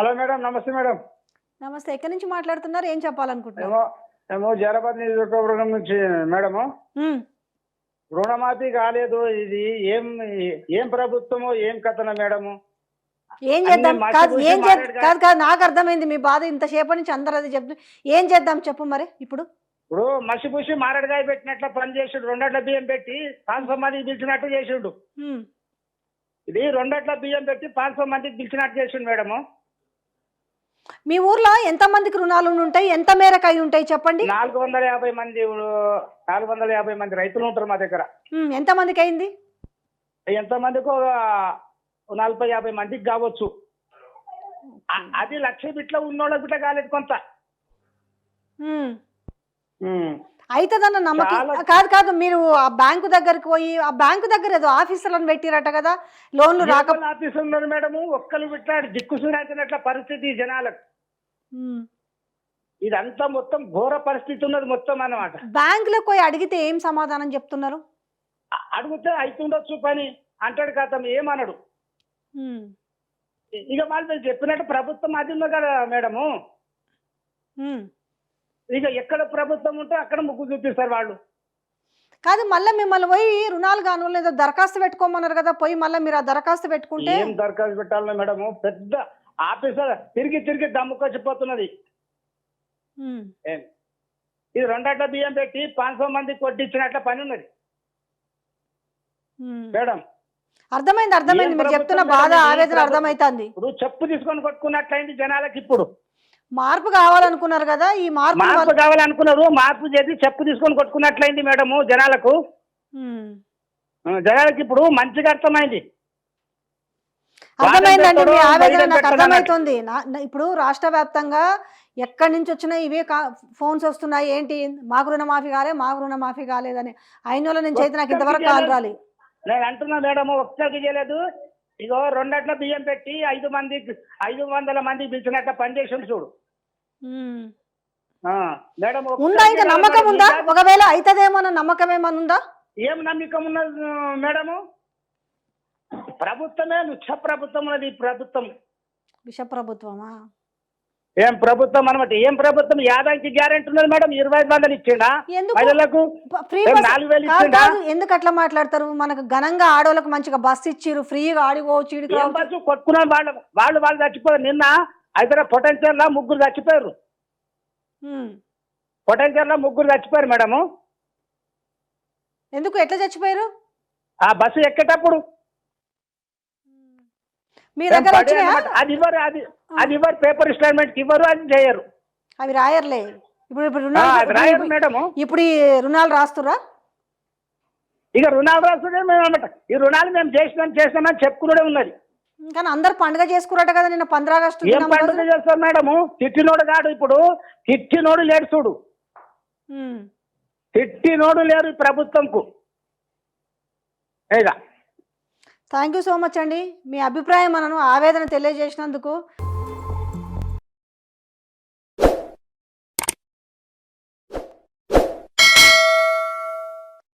Hello madam నమస్తే madam. నమస్తే ఎక్కడి నుంచి మాట్లాడుతున్నారు? ఏం చెప్పాలనుకుంటున్నారు? మేము జరాబాద్ నియోజకవర్గం నుంచి మేడము. రుణమాఫీ కాలేదు ఇది ఏం ఏం ప్రభుత్వమో ఏం కథన మేడము? ఏం చేద్దాం? కాదు ఏం చేద్దాం? కాదు కాదు నాకు అర్థమైంది మీ బాధ. ఇంతసేపటి నుంచి అందరు అది చెప్తు ఏం చేద్దాం చెప్పు మరి ఇప్పుడు? ఇప్పుడు మసిపూసి మారడికాయ పెట్టినట్లు పని చేసిండు. రెండట్ల బియ్యం పెట్టి పాంచ మందికి పిలిచినట్టు చేసిండు. ఇది రెండట్ల బియ్యం పెట్టి పాంచ మందికి పిలిచినట్టు చేసిండు మేడము. మీ ఊర్లో ఎంత మందికి రుణాలు ఉంటాయి? ఎంత మేరకు అయి ఉంటాయి చెప్పండి? నాలుగు వందల యాభై మంది నాలుగు వందల యాభై మంది రైతులు ఉంటారు మా దగ్గర. ఉమ్, ఎంత మందికి అయింది? ఎంత మందికో ఒక నలభై యాభై మందికి కావచ్చు. అ- అది లక్ష బిట్ల ఉన్నోళ్ళకి బిట్ల కాలేదు కొంత. ఉమ్, ఉమ్. అవుతుందన్న నమ్మకం. చాలా- కాదు కాదు మీరు ఆ బ్యాంకు దగ్గరికి పోయి ఆ బ్యాంకు దగ్గర ఏదో ఆఫీసర్లను పెట్టిరట కదా? లోన్లు రాక లోకల్ ఆఫీస్ ఉన్నారు మేడం ఒక్కరు పెట్టాడు దిక్కు చూడాల్సినట్ల పరిస్థితి ఈ జనాలకు. ఇదంతా మొత్తం ఘోర పరిస్థితి ఉన్నది మొత్తం అన్నమాట. బ్యాంకులకు పోయి అడిగితే ఏం సమాధానం చెప్తున్నారు? అడిగితే అవుతుండొచ్చు పని అంటాడు కథం ఏమనడు. ఇక వాళ్ళు చెప్పినట్టు ప్రభుత్వం అది ఉంది కదా మేడము. ఇక ఎక్కడ ప్రభుత్వం ఉంటే అక్కడ ముగ్గు చూపిస్తారు వాళ్ళు. కాదు మళ్ళీ మిమ్మల్ని పోయి రుణాలు కాను ఏదో దరఖాస్తు పెట్టుకోమన్నారు కదా పోయి మళ్ళీ మీరు ఆ దరఖాస్తు పెట్టుకుంటే ఏం దరఖాస్తు పెట్టాలి మేడము? పెద్ద ఆఫీసర్ తిరిగి తిరిగి దమ్ముకొచ్చిపోతున్నది ఇది రెండట్ల బియ్యం పెట్టి పాంచ మందికి కొట్టించినట్ల పని ఉన్నది. మేడం. అర్థమైంది అర్థమైంది. మీరు చెప్తున్న బాధ? ఆవేదన. అర్థమైతుంది. ఇప్పుడు చెప్పు తీసుకొని కొట్టుకున్నట్లయింది జనాలకి ఇప్పుడు. మార్పు కావాలనుకున్నారు కదా ఈ మార్పు మార్పు కావాలనుకున్నారు మార్పు చేసి చెప్పు తీసుకొని కొట్టుకున్నట్లయింది మేడము జనాలకు. జనాలకి ఇప్పుడు మంచిగా అర్థమైంది. అర్థమైందండి మీ ఆవేదన నాకు అర్థమవుతుంది ఇప్పుడు రాష్ట్ర వ్యాప్తంగా ఎక్కడి నుంచి వచ్చినా ఇవే ఫోన్స్ వస్తున్నాయి. ఏంటి? మాకు రుణమాఫీ కాలే మాకు రుణమాఫీ కాలేదని. అయిన నుంచి అయితే నాకు ఇంతవరకు కాల్ రాలి నేను అంటున్నా మేడము ఒక్కరికి చేయలేదు. ఇగో రెండట్ల బియ్యం పెట్టి ఐదు మంది ఐదు వందల మంది పిలిచినట్ల పనిచేసింది చూడు. మేడం ఉందా ఇంకా నమ్మకం మేడం. ఉందా ఒకవేళ అవుతుందేమో నమ్మకం ఏమన్నా ఉందా? ఏం నమ్మకం ఉన్నది మేడము? ప్రభుత్వమే నుచ్చ ప్రభుత్వం ఈ ప్రభుత్వం. విష ప్రభుత్వమా? ఏం ప్రభుత్వం అనమాట ఏం ప్రభుత్వం? యాదానికి గ్యారెంటీ ఉన్నది మేడం. ఇరవై ఐదు వందలు ఇచ్చిండా? ఎందుకు? మహిళలకు ప- ఫ్రీ ఏం బస్ నాలుగు వేలు కాదు ఇచ్చిండా? కాదు. ఎందుకు అట్లా మాట్లాడతారు? మనకు ఘనంగా ఆడోళ్ళకి మంచిగా బస్ ఇచ్చిర్రు ఫ్రీగా ఆడిపోవచ్చు ఏం. బస్సు? కొట్టుకున్న వాళ్ళు వాళ్ళు వాళ్ళు చచ్చిపోయారు. నిన్న హైదరాబాద్ పొటెన్షియల్ లా ముగ్గురు చచ్చిపోయారు. పొటెన్షియల్ లా ముగ్గురు చచ్చిపోయారు మేడము. ఎందుకు? ఎట్లా చచ్చిపోయారు? ఆ బస్సు ఎక్కేటప్పుడు మీ దగ్గర. అది ఇవ్వరు అది అది ఇవ్వరు పేపర్ స్టేట్మెంట్ ఇవ్వరు అది చేయరు. అవి రాయర్లే. ఇప్పుడు ఇప్పుడు రుణాలు రాయరు ఇప్పుడు- ఈ రుణాలు రాస్తురా ఇక రుణాలు రాస్తుంటే మేము అనమాట ఈ రుణాలు మేము చేసినాం చేసినామని చెప్పుకునే ఉన్నది. కానీ అందరు పండుగ చేసుకురట కదా నిన్న పంద్ర ఆగస్టు ఏం పండుగ. చేస్తాం మేడము? తిట్టినోడు కాడు ఇప్పుడు. తిట్టినోడు లేడు చూడు. తిట్టినోడు లేరు ప్రభుత్వంకు. థ్యాంక్ యూ సో మచ్ అండి. మీ అభిప్రాయం మనను ఆవేదన తెలియజేసినందుకు